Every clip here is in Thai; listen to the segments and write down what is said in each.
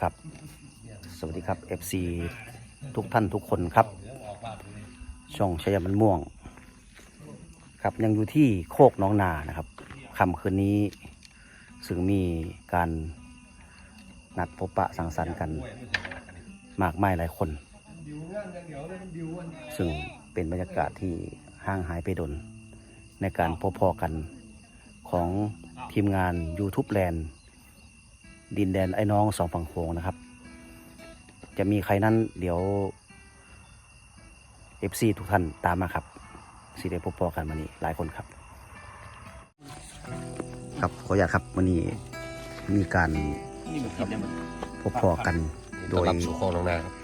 ครับ สวัสดีครับ FC ทุกท่านทุกคนครับ ช่องชยมันม่วง ครับยังอยู่ที่โคกน้องนานะครับค่ำคืนนี้ซึ่งมีการนัดพบปะสังสรรค์กันมากมายหลายคน ซึ่งเป็นบรรยากาศที่ห่างหายไปดน ในการพบพอกันของทีมงาน YouTube Land ดินแดนไอ้น้องสองฝั่งโขงนะครับ จะมีใครนั้นเดี๋ยว FC ทุกท่านตามมาครับสิได้พบพอกันวันนี้หลายคนครับ ครับขออนุญาตครับวันนี้มีการพบพอกันโดยรับสู่คลองน้องนาครับ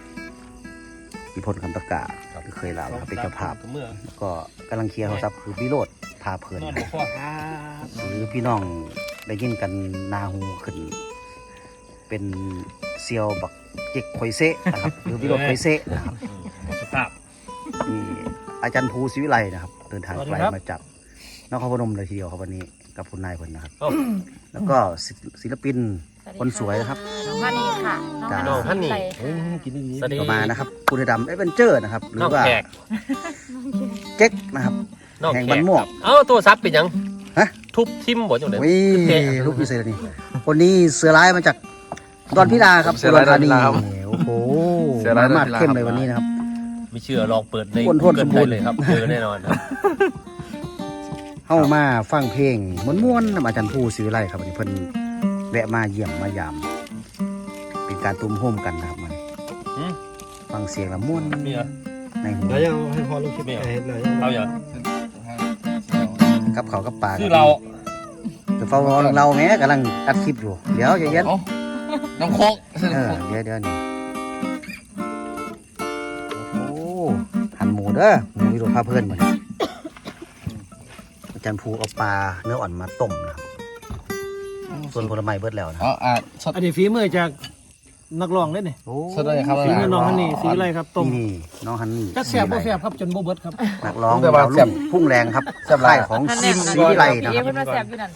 พิพลคำตะกาครับเคยลาวครับเป็นเจ้าภาพเมื่อแล้วก็กำลังเคลียร์โทรศัพท์คือพี่โรดพาเพลินนะครับหรือพี่น้องได้ยินกันนาหูขึ้น เป็นเซียวบักเจ็กคอยเซะนะครับ หรือพี่โรดคอยเซะนะครับสภาพนี่อาจารย์ภูศิวิไลนะครับ เดินทางสวัสดีไกลครับมาจากนครพนมเลยทีเดียวครับวันนี้กับคุณนายคนนะครับเอ้าแล้วก็ศิศิลปินคนสวยนะครับน้องฮันนี่ค่ะจ้าน้องฮันนี่ใส่กินสวัสดีก็มานะครับคุณดำเอเวนเจอร์นะครับ หรืน้อองว่าแขกเจ๊กนะครับน้องแห่งแขบ้านกม่วงครับเอ้าตัวซับเป็นหยังฮะทุบทิมบ่จังได๋วิแขกลูกพิเศษนี่คนนี้เสือร้ายมาจาก ดอนพิดาครับเสือร้ายอุดรธานีดอนพิดาครับโอ้โหเสือร้ายมาดดอนพิดาเข้มเลยวันนี้นะครับ ไม่เชื่อลองเปิดใน อ้วนท้วนสมบูรณ์ ได้เลยครับเจอแน่นอนครับ เข้ามาฟังเพลงม้วนๆนำอาจารย์ภูศิวิไลครับวันนี้เพิ่นแวะมาเยี่ยมมายาม เป็นการตุ้มโฮมกันนะครับมันหืม ฟังเสียงละม้วนมีเหรอในหูแล้วยังให้พอลงคลิปไม่เอาเห็นหน่อยเอาอย่างกับเขาวกับปลาคือเรา จะเฝ้ารอเราแม้กำลังอัดคลิปอยู่ เดี๋ยวใจเย็นเอ้า น้ำโคกเออเดี๋ยวเดี๋ยวนี่โอ้โหหั่นหมูเด้อหมูวิโรจน์พาเพื่อนมาอาจารย์ภูเอาปลาเนื้ออ่อนมาต้มนะครับส่วนผลไม้เบิดแล้วนะ อ๋ออะสดอันนี้ฝีมือจาก นักร้องเลยนี่โอ้สดเลยครับฝีมือน้องฮันนี่สีอะไรครับต้มนี่น้องฮันนี่จักแสบบ่แสบครับจนบ่เบิดครับนักร้องแต่ว่าดาวแซ่รุ่บงพุ่งแรงครับแซ่บหลายค่ายของฮันซินี่มซีวิไลนะพี่ครับเพิ่นมาแสบอยู่นั่น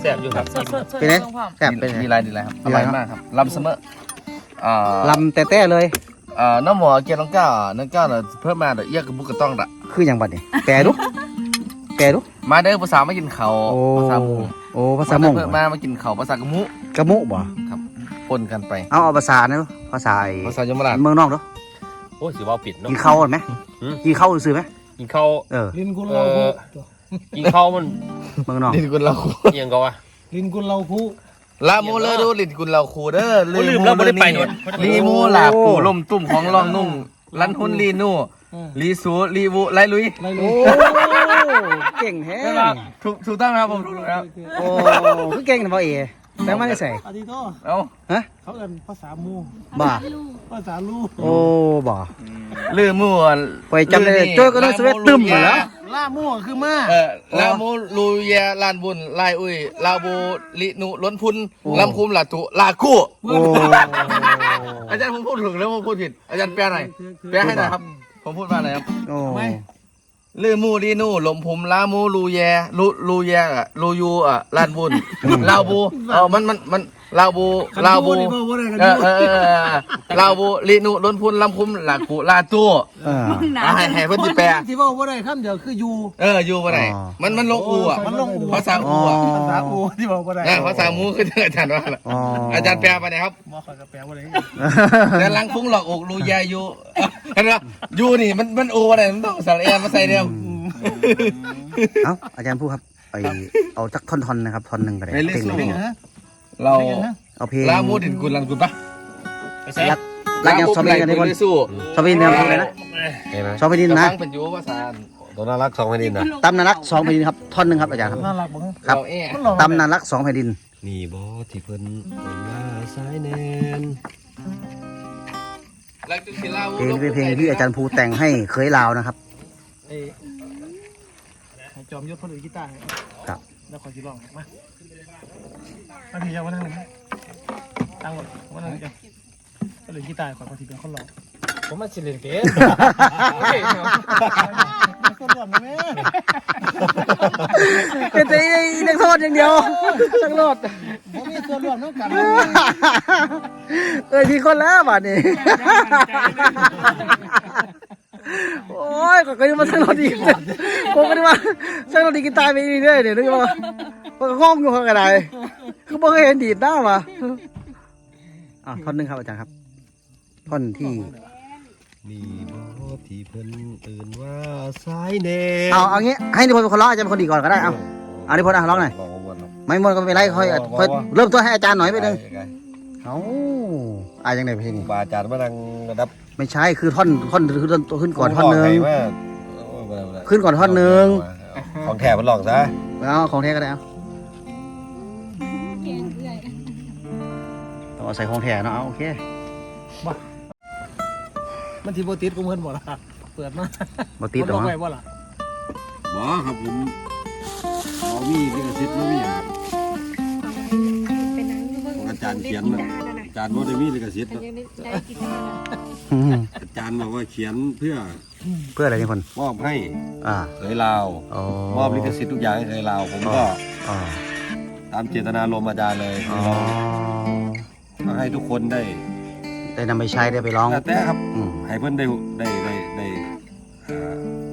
แซ่บอยู่ครับสดๆๆเป็นไงต้องพร้อมแซ่บเป็นไงดีไรดีไรครับออร่ร่ออยยครับมากครับลำเสมออ่าลำแต่แต่เลยอ่าน้ำหมอเกียร์น้องก้าวน้องก้าวเนี่ยเพิ่มมาเดี๋ยวเอียกกับบุกกระต้องละคืออย่างบัดนี่แปรดูแปรดูมาเด้อภาษาไม่กินเขาวโอ้ภาษาหมูโอ้ภาษามงเพิ่มมามากินเขาวภาษากระมุกระมุบ่ครับ ปนกันไป เอาเอาภาษาเนอะภาษาไอ้ภาษายมราชเมืองนอกเนาะโอ้ยสิว่าปิดเนาะกินข้าวกันไหมหืมกินข้าวซื้อไหมกินข้าวเออลินกุลเราคูกินข้าวมันเมืองนอกลินกุลเราคูเอียงก็ว่าลินกุลเราคูลามูเลยดูลินกุลเราคูเด้อโอ้ลืมแล้วบ่ได้ไปหนวด ลีมูลาปูลมตุ่มของรองนุ่งลันหุนลีนู่ลีสูลีวูไลลุย ไรเลยเก่งแท้ถูกถูกต้องไหมครับผมถูกแล้วโอ้คือเก่งนะพ่อเอ แต่ไม่ได้ใส่อาทิโตเอ้าฮะเขาเอิ้นภาษาหมู่บ่าภาษาลูกโอ้บ่าลือมู่อะไปจำได้เลยโจ้ยก็ต้องสเวตตึมหมดแล้วล่าหมู่คือมาเออลามูลูเยลานบุญลายอุ้ยลาบูลินุล้นพุนลำคุมลาตุลากู้โอ้อาจารย์ผมพูดถูกแล้วผมพูดผิดอาจารย์แปลหน่อยแปลให้หน่อยครับผมพูดว่าอะไรครับโอ้ ลือมูลีนูลมพุมลามูลูเยลูลูเยอะลูยูอะลานบุญลาบูเออมันมันมัน ลาบูลาบูนี่ก็บ่ได้กันเอออยู่เออเออเออลาบูลีนุล้นพุนลำคุมลากุลาตู้เอออะให้ให้เพิ่นสิแปลที่ว่าบ่ได้คำเดียวคืออยู่ เอออยู่ปะไหนอ๋อ มันมันลงอูอะมันลงอูภาษาอูอะภาษาอูที่บอกบ่ได้นะภาษามูคืออาจารย์ว่าล่ะอ๋ออาจารย์แปลไปนะครับบ่ค่อยก็แปลบ่ได้แต่ลังฟุ้งหลอกอกรูยายูเห็นไหมยูนี่มันมันอูอะไรมันต้องสารแอนมาใส่เดียวเอ้าอาจารย์พูดครับไปเอาจักท่อนๆนะครับท่อนหนึ่งก็ได้ไปเล่นเต็งสู้เลยฮะ เราเอาเพลงลามูดินกุลลันกุลปะไปใส่รักรักยังซอมบี้กันได้บนสู้ซอมบี้เนี่ยอะไรนะเห็นไหมซอมบี้ดินจะนะฟังเป็นยูภาษาตัวน่ารักสองแผ่นดินนะตำนารักสองแผ่นดินครับท่อนหนึ่งครับอาจารย์ครับน่ารักบ่ครับเราเอ๊ะมันหลอกตำนารักสองแผ่นดินนี่บ่ที่เพิ่นเป็นมาสายแนนแล้วจุศิลาเพลงนี้เป็นเพลงที่อาจารย์ภูแต่งให้เคยลาวนะครับไอ้ให้จอมยศคนอื่นกีตาร์ให้ครับ แล้วขอสิร้องให้มามาพี่จะมานั่งเลยนะตั้งก่อนมานั่งกันคนอื่นกีตาร์ขอขอสิเป็นคนร้องผมมาสิเล่นเกมคนร้องนะแม่เป็นแต่เด็กโทษอย่างเดียวสักรอดบ่มีมีส่วนร่วมน้องกันเอ้ยทีคนแล้วบัดนี้โอ้ยก็ก็ยังมาสั่งเราดีกูก็ได้มาสั่ง เราดีกินตายไปอีกเรื่อยเนี่ยนึกว่ามันก็ห้องอยู่ข้างกระไดคือบ่เคยเห็นดีดหน้ามาอะท่อนหนึงครับอาจารย์ครับ ท่อนที่มีบ่ที่เพิ่นเอื่นว่าสายแนเอาเอางี้ให้นิพนธ์เป็นคนร้องอาจารย์เป็นคนดีก่อนก็ได้เอาเอานิพนธ์อะร้องหน่อยลองวนไม่มนก็ไม่เป็นไรค่อยค่อยเริ่มต้นให้อาจารย์หน่อยไปหนึ่งเอาอายังไงเพลงนี้บาอาจารย์มานั่งระดับ ไม่ใช่คือท่อนท่อนคือต้นขึ้นก่อนท่อนหนึ่งขึ้นก่อนท่อนหนึ่ง ของแถมมันหลอกซะแล้วของแท้ก็ได้เอาต้องเอาใส่ของแท้เนาะเอาโอเคมันทีโบติดกูเพิ่นบ่ล่ะเปิดมาบ่ติดหรอกไว้เนาะบ่ล่ะบ่ครับผมเขามีลิขสิทธิ์บ่มีหยังของอาจารย์เขียนน่ะอา จารย์บ่ได้มีลิขสิทธิ์เนาะอืมอาจารย์บอกว่าเขียนเพื่อเพื่ออะไรนิพนมอบให้อ่าเคยลาวอ๋อมอบลิขสิทธิ์ทุกอย่างให้เคยลาวผมก็อ๋อตามเจตนารมณ์อาจารย์เลยอ๋อก็ให้ทุกคนได้ได้นำไปใช้ได้ไปร้องแล้วแต่ครับอืม ให้เพื่อนได้ได้ได้ได้อ่อ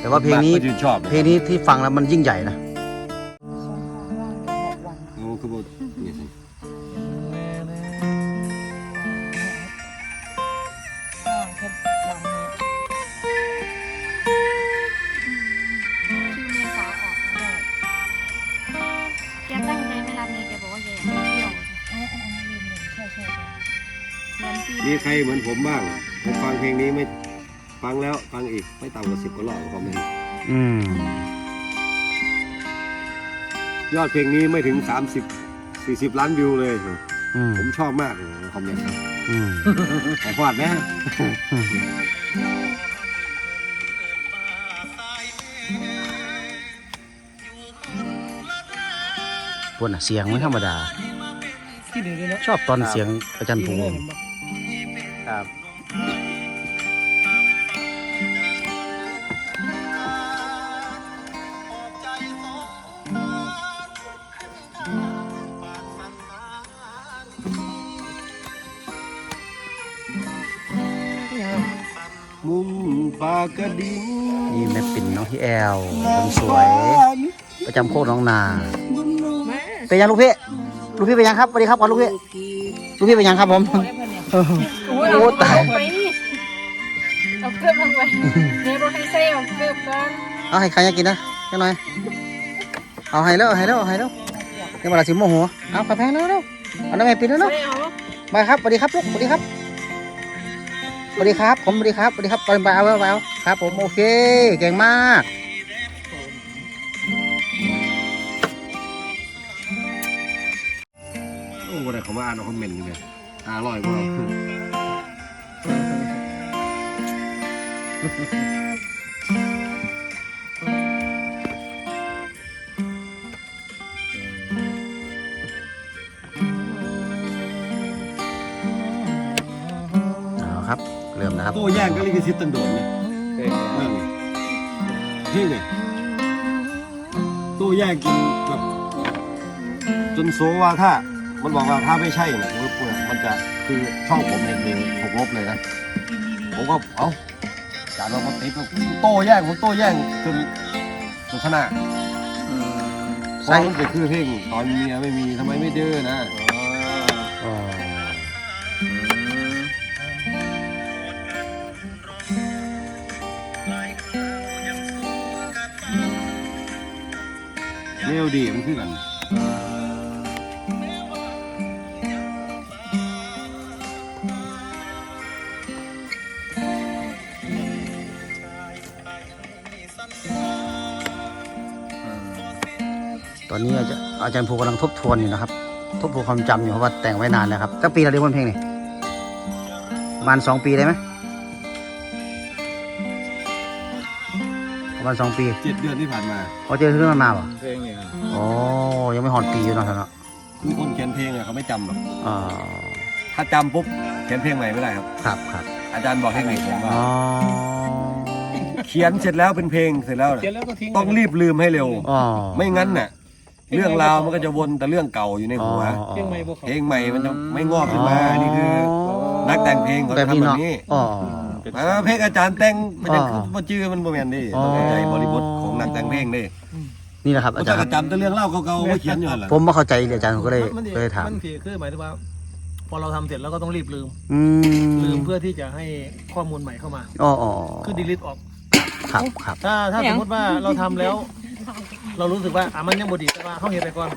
แต่ว่าเพลงนี้มกชื่ชอบเพลงนี้ที่ฟังแล้วมันยิ่งใหญ่นะ มือนปีมีใครเหมือนผมบ้าง ผมฟังเพลงนี้ไม่ฟังแล้วฟังอีกไม่ต่ำกว่าสิบกว่ารอบคอมเมนต์อืมยอดเพลงนี้ไม่ถึง 30 40 ล้านวิวเลย อืมผมชอบมากคอมเมนต์อืมแต่พอดนะปวดน่ะเสียงไม่ธรรมดาคิดดีๆเนาะชอบตอนเสียงอาจารย์ภูมิ ครับมุมปากกระดิ่งนี่แม่ปิ่นน้องพี่แอลคนสวย ประจำโคกน้องนา เป็นยังลูกพี่ ลูกพี่เป็นยังครับสวัสดีครับก่อนลูกพี่ ลูกพี่เป็นยังครับผม โอ้ตาย ไปนี่เอาเกลือลงไปในรถให้เซ่เอาเกลือก่อนเอาให้ใครอยากกินนะจังหน่อย เอาให้แล้วเอาให้แล้วเอาให้แล้วเดี๋ยวเวลาสิโมโหเอาขับแพงแล้วแล้วเอาน้ำแม่ปิ่นแล้วไม่เนาะเอามาครับสวัสดีครับลูกสวัสดีครับสวัสดีครับ ผมสวัสดีครับสวัสดีครับไปไปเอาไปเอาครับ ผมโอเคเก่งมากโอ้วันไหนเขามาอ่านคอมเมนต์อยู่เนี่ยอร่อยมาก เอาครับ เริ่มนะครับโต้แย่งก็ลิขสิทธิ์ตั้งโดนเนี่ยเรื่องนี้ที่เนี่ยโต้แย่งกินแบบจนโซว่าถ้า มันบอกว่าถ้าไม่ใช่เนี่ยมันจะคือช่องผมเนี่ยคือถูกลบเลยนะ ผมก็เอ้า จานเราก็ติดโต้แย่งผมโต้แย่งจนจนชนะเพใส่ราะมันเป็นคือเพลงตอนเมียไม่มีทำไมไม่ดื้อนะอ๋อเมโลดีมันคือกัน นนี้อาจารย์อาจารย์ภูกำลังทบทวนอยู่นะครับ ทบทวนความจำอยู่เพราะว่าแต่งไว้นานแล้วครับตั้งปีละเรียกวันเพลงนี่ประมาณสองปีได้ไหมประมาณสองปีเจ็ดเดือนที่ผ่านมาพอเจอเรื่องมันมาป่ะเพลงนี่ครับอ๋อยังไม่หอดปีอยู่เนาะท่านเนาะคือคนเขียนเพลงอะเขาไม่จำหรอกอ๋อถ้าจำปุ๊บเขียนเพลงใหม่ไม่ได้ครับ ครับครับอาจารย์บอกเทคนิคผมว่าอ๋อเขียนเสร็จแล้วเป็นเพลงเสร็จแล้วน่ะเขียนแล้วก็ทิ้งต้องรีบลืมให้เร็วอ๋อไม่งั้นน่ะ เรื่องราวมันก็จะวนแต่เรื่องเก่าอยู่ในหัวเพลงใหม่บ่เขาเพลงใหม่มันจะไม่งอกขึ้นมานี่คือ นักแต่งเพลงเขาจะทำแบบนี้อ๋อ อ่าเพลงอาจารย์แต่งมันจะอ๋อมันชื่อมันโมเมนดิอ๋อ ต้องเข้าใจบริบทของนักแต่งเพลงดินี่แหละครับอาอาจาจารรย์ย์ก็จำแต่เรื่องเล่าเก่าๆมาเขียนอยู่นั่นแหละผมไม่เข้าใจเลยอาจารย์ผมก็เลยมันเลยถามมันคือคือหมายถึงว่า พอเราทำเสร็จแล้วก็ต้องรีบลืม อืมลืมเพื่อที่จะให้ข้อมูลใหม่เข้ามา อ๋ออ๋อคือดีลิทออก ครับครับ ถ้าถ้าสมมติว่าเราทำแล้ว เรารู้สึกว่าอะมันยังบดีแต่ว่าเขาเห็นไปก่อน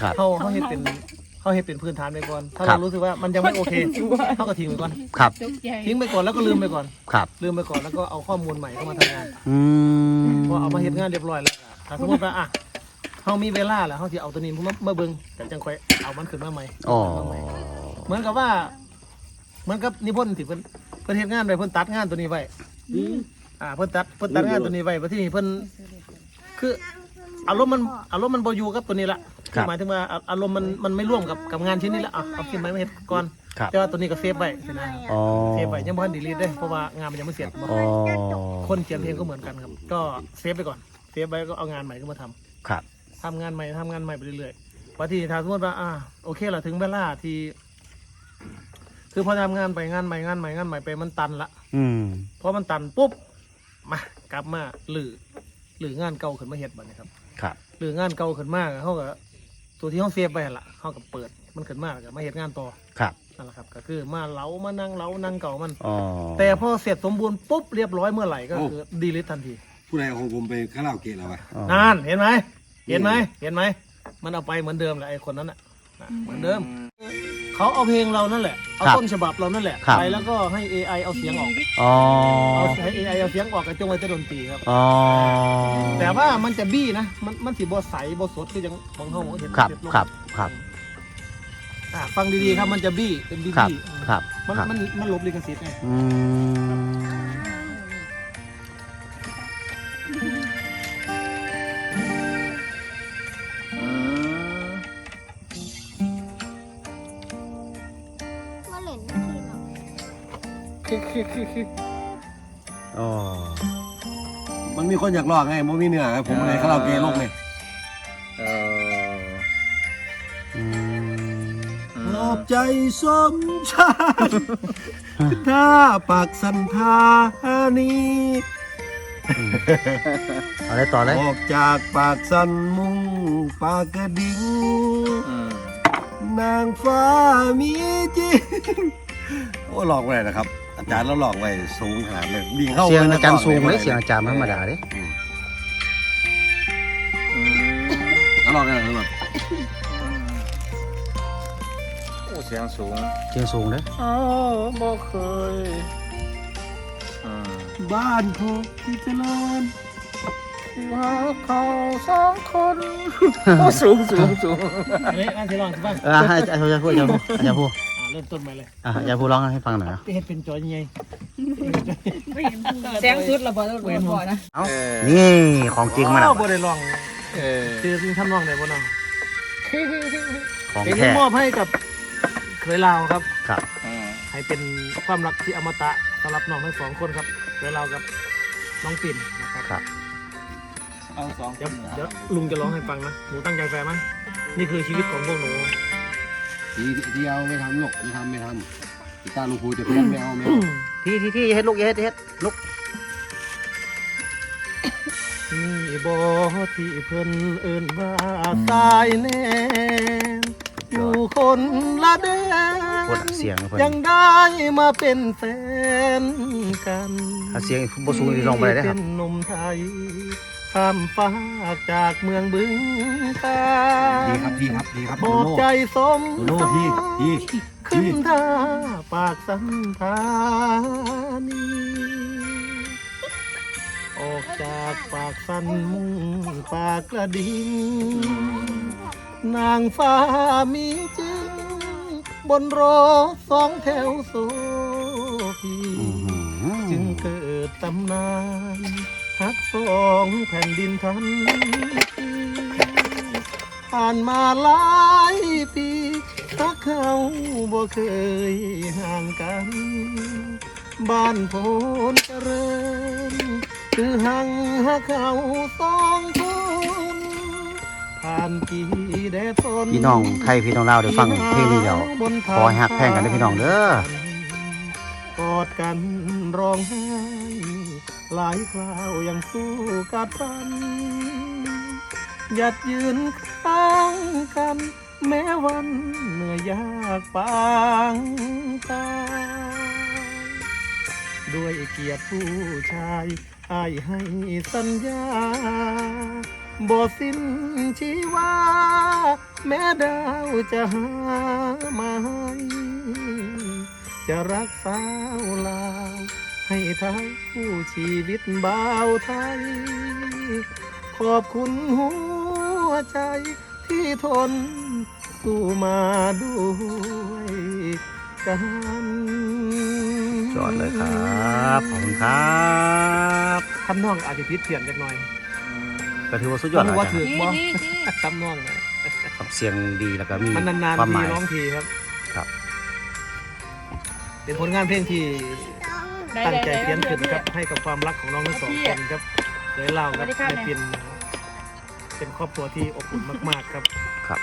ครับเขาเขาเห็นเป็นเขาเห็นเป็นพื้นฐานไปก่อน ถ้าครัเราบ รู้สึกว่ามันยังไม่โอเคเขาก็ทิ้งไปก่อน ครับทิ้งไปก่อนแล้วก็ลืมไปก่อน ครับลืมไปก่อนแล้วก็เอาข้อมูลใหม่เข้ามาทำงาน อืมพอเอามาเห็นงานเรียบร้อยแล้วอะถ้าสมมติว่าอะเขามีเวลาแล้วเขาจะเอาตัวนี้มามาเบิ้งแต่จังค่อยเอามันขึ้นมาใหม่อ๋อเอามาใหม่ เหมือนกับว่า เหมือนกับนิพนธ์ที่เพิ่นเพิ่นเฮ็ดงานไปเพิ่นตัดงานตัวนี้ไว้อ่าเพิ่นตัดเพิ่นตัดงานตัวนี้ไว้เพราะที่นี่เพิ่นคือ อารมณ์มันอารมณ์มันบ่อยู่กับตัวนี้ละคือหมายถึงว่าอะอารมณ์มันมันไม่ร่วมกับกับงานชิ้นนี้ละอะเอาชิ้นไม้มาเฮ็ดก่อนครับ แต่ว่าตัวนี้ก็เซฟไว้ใช่ไหมอ๋อเซฟไว้ยังบ่ทันดีลีทเด้เพราะว่างานมันยังไม่เสร็จอ๋อคนเขียนเพลงก็เหมือนกันครับ ก็เซฟไปก่อนเซฟไว้ก็เอางานใหม่ขึ้นมาทำครับ ทำงานใหม่ทำงานใหม่ไปเรื่อยๆว่าที่ถ้าสมมติว่าอ่าโอเคเราถึงเวลาที่ คือพอทำงานไปงานใหม่งานใหม่งานใหม่ไปมันตันละ อืม พอมันตันปุ๊บมากลับมาหรือหรืองานเก่าขึ้นมาเฮ็ดบัดนี้ครับ ครับ หรืองานเก่าขึ้นมาเขาก็ตัวที่เขาเซฟไปหั่นละเขาก็เปิดมันขึ้นมาแล้วก็มาเฮ็ดงานต่อครับ นั่นแหละครับก็คือมาเล้ามานั่งเล้านั่งเก่ามัน อ๋อ แต่พอเสร็จสมบูรณ์ปุ๊บเรียบร้อยเมื่อไหร่ก็คือดีลิททันทีผู้ใดเอาของผมไปคาราโอเกะแล้ววะอ๋อนานเห็นไหมเห็นไหมเห็นไหมมันเอาไปเหมือนเดิมแหละไอ้คนนั้นน่ะนะเหมือนเดิม เขาเอาเพลงเรานั่นแหละ เอาต้นฉบับเรานั่นแหละไปแล้วก็ให้ AI เอาเสียงออก อ๋อเอาให้ AI เอาเสียงออกกระจงไว้แต่ดนตรีครับ อ๋อ แต่ว่ามันจะบี้นะ มันมันสีบใสบสดคือยังของเขาเห็นครับเห็นลงครับครับอะฟังดีๆครับมันจะบี้เป็นบี้ครับ บี้ครับมันครับ มันมันหลบลิขสิทธิ์ไง อืม อคือคือคืออ๋อมันมีคนอยากลอกไงมันมีเนื้อไงผมเลยคาราโอเกะลงเลยเอออืมปลอบใจสมชายถ้าปากสันธานีเอาเลยต่อเลยออกจากปากสันมุ่งปากกระดิ่งอืมนางฟ้ามีจริงโอ้หลอกไว้นะครับ อาจารย์เราหลอกไว้สูงขนาดเลยดิ่งเข้าเสียงไปอาจารย์สูงหเลยเสียงอาจารย์ไม่ธรรมดาเลยอืมอืมแล้วหลอกกันหรอโอ้เสียงสูงเสียงสูงเลยอ๋อบ่เคยอืมบ้านโพที่เจริญว่าเขาสองคนโอ้สูงสูงสูงอันนี้อันที่ลองใช่ป่ะเออให้อาจารย์พูดอาจารย์พูดอาจารย์พูดอะเริ่มต้นใหม่เลยอะอาจารย์พูดร้องให้ฟังหน่อยนะเฮ็ดเป็นจอยยังไงเสียงสุดระเบิดระเบิดนะเอ้านี่ของจริงมาแล้วบ่ได้ลองเออคือจริงทำลองได้บ่เนาะของเป็นแท้มอบให้กับเคยลาวครับครับอืมให้เป็นความรักที่อมตะสำหรับน้องทั้งสองคนครับเคยลาวกับน้องปิ่นนะครับครับเอาสองเดี๋ยวเดี๋ยวลุงจะร้องให้ฟังนะหนูตั้งใจแฟมั้ยนี่คือชีวิตของพวกหนู ทีที่เอาไม่ทำหรอกไม่ทำไม่ทำกีตาร์ลูกครูจะเพี้ยนไม่เอาไม่เอาที่ที่ที่เฮ็ดลูกเฮ็ดเฮ็ดลูกนี่บ่ที่เพิ่นเอิ้นว่าสายแนมอยู่คนละแดพูดนเสียงเพิ่นยังได้มาเป็นแฟนกันถ้าเสียงบ่สูงนี่ร้องบ่ได้เด้อครับเป็นหนุ่มไทย ข้ามฟ้ากจากเมืองบึงกาดีฬครับดีครับดีครับมอบใจสมโน่พี่พี่ขึ้นท่าปากสันธานีออกจากปากสันมุ่งปากกระดิ่งนางฟ้ามีจริง บนรถสองแถวโซพี อื้อหือ จึงเกิดตำนาน ฮักสองแผ่นดินทันทีผ่านมาหลายปีรักเขาบ่เคยห่างกัน บ้านโพนเจริญ คือหังฮักเขาสองคนผ่านปีแดดฝนพี่น้องไทยพี่น้องลาวได้ฟังเพลงนี้แล้วขอให้ฮักแพงกันเด้อพี่น้องเด้อ ดกันร้องไห้หลายคราวยังสู้กัดฟันหยัดยืนข้างกัน แม้วันเหนื่อยยากปางตายด้วยเกียรติผู้ชายอายให้สัญญาบ่สิ้นชีวา แม้ดาวจะหามาให้ จะรักสาวลาว ให้เท้าผู้ชีวิตบ่าวไทย ขอบคุณหัวใจที่ทนสู้มาด้วยกันจอดเลยครับ ขอบคุณครับทำนองอาจจะพิษเพี้ยนเล็กน้อยก็ถือว่าสุดยอดไม่แล้วรู้ว่าอาจารถือย์บ่ดีดีทำนองนะครับเสียงดีแล้วก็มีมันนานความๆหทีมาย ร้องทีครับครับ เป็นผลงานเพลงที่ได้ตั้งได้ใจได้เขียนขึ้นได้ครับให้กับความรักของน้องทั้งสองคนครับเลยเล่าครับสวัสดีครับให้เป็นเป็นครอบครัวที่อบอุ่นมาก ๆ ครับครับ